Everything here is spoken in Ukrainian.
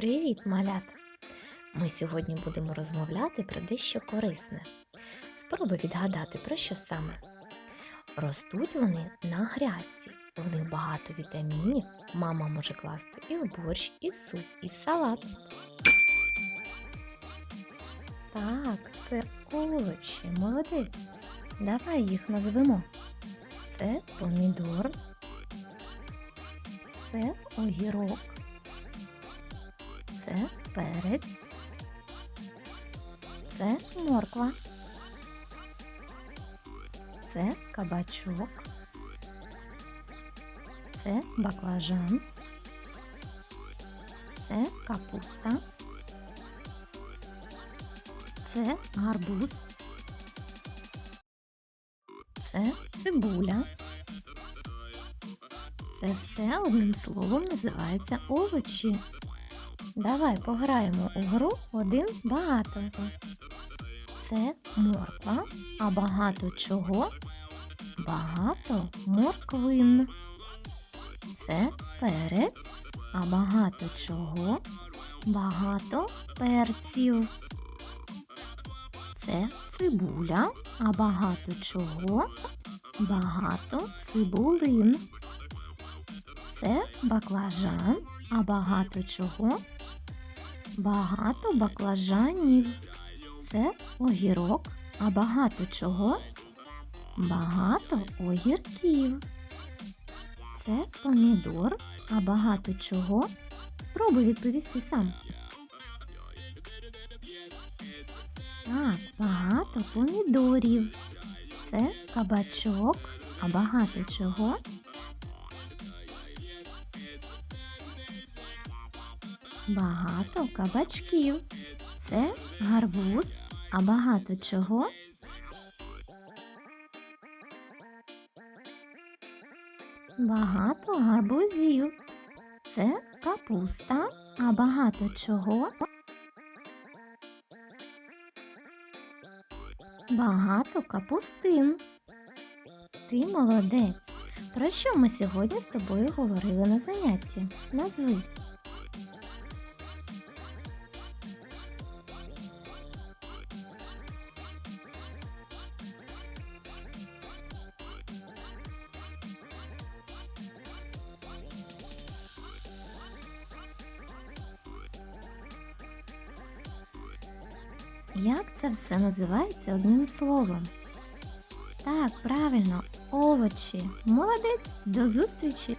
Привіт, малята! Ми сьогодні будемо розмовляти про дещо корисне. Спробуй відгадати, про що саме. Ростуть вони на грядці. В них багато вітамінів. Мама може класти і в борщ, і в суп, і в салат. Так, це овочі, молодець. Давай їх назвемо. Це помідор, це огірок, це перець, це морква, це кабачок, це баклажан, це капуста, це гарбуз, це цибуля. Це все одним словом називається овочі. Давай пограємо у гру один багато. Це морква, а багато чого? Багато морквин. Це перець, а багато чого? Багато перців. Це цибуля, а багато чого? Багато цибулин. Це баклажан, а багато чого? Багато баклажанів. Це огірок, а багато чого? Багато огірків. Це помідор, а багато чого? Спробуй відповісти сам. Так, багато помідорів. Це кабачок, а багато чого? Багато кабачків. Це гарбуз, а багато чого? Багато гарбузів. Це капуста, а багато чого? Багато капустин. Ти молодець. Про що ми сьогодні з тобою говорили на занятті? Назви. Як це все називається одним словом? Так, правильно, овочі. Молодець, до зустрічі!